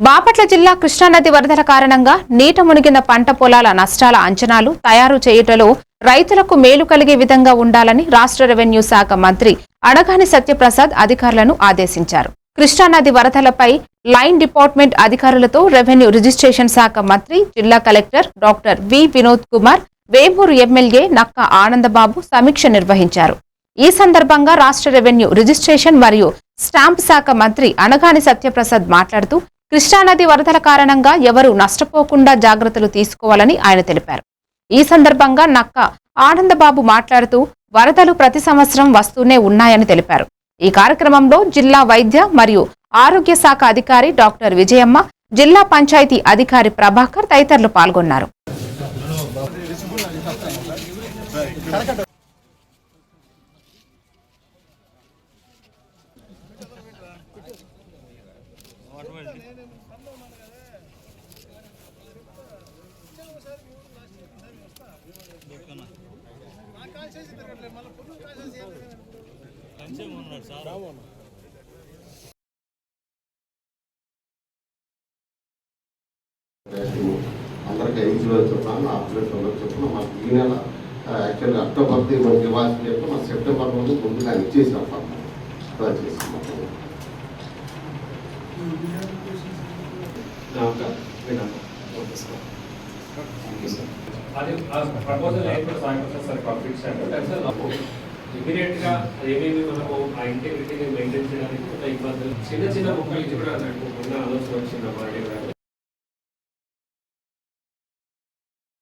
బాపట్ల జిల్లా కృష్ణానది వరదల కారణంగా నీట మునిగిన పంట పొలాల నష్టాల అంచనాలు తయారు చేయుటలో రైతులకు మేలు కలిగే విధంగా ఉండాలని రాష్ట్ర రెవెన్యూ శాఖ మంత్రి అడగాని సత్యప్రసాద్ అధికారులను ఆదేశించారు. కృష్ణానది వరదలపై లైన్ డిపార్ట్మెంట్ అధికారులతో రెవెన్యూ రిజిస్ట్రేషన్ శాఖ మంత్రి జిల్లా collector doctor V Vinod Kumar Vemuru MLA Nakka Anandababu సమీక్ష నిర్వహించారు. ఈ సందర్భంగా రాష్ట్ర రెవెన్యూ రిజిస్ట్రేషన్ మరియు స్టాంప్ శాఖ మంత్రి అనగాని సత్యప్రసాద్ మాట్లాడుతూ కృష్ణానది వరదల కారణంగా ఎవరూ నష్టపోకుండా జాగ్రత్తలు తీసుకోవాలని ఆయన తెలిపారు. ఈ సందర్భంగా నక్క ఆనందబాబు మాట్లాడుతూ వరదలు ప్రతి సంవత్సరం వస్తూనే ఉన్నాయని తెలిపారు. ఈ కార్యక్రమంలో జిల్లా వైద్య మరియు ఆరోగ్య శాఖ అధికారి డాక్టర్ విజయమ్మ జిల్లా పంచాయతీ అధికారి ప్రభాకర్ తదితరులు పాల్గొన్నారు. అందరికి ఐదు రోజులు చెప్పాను? ఆరు రోజులు చెప్పిన? మాకు ఈ నెల యాక్చువల్గా అక్టోబర్ది మనకి ఇవ్వాల్సి చెప్పి మన సెప్టెంబర్ ముందు ముందుగా ఇచ్చేసాం చేసాం ఇమీడియట్గా ఏమేమి మనము ఆ ఇంటిగ్రిటీని మెయింటైన్ చేయడానికి ఇబ్బందులు చిన్న చిన్న ముక్కలు కూడా నాకు మొన్న ఆలోచన వచ్చింది మా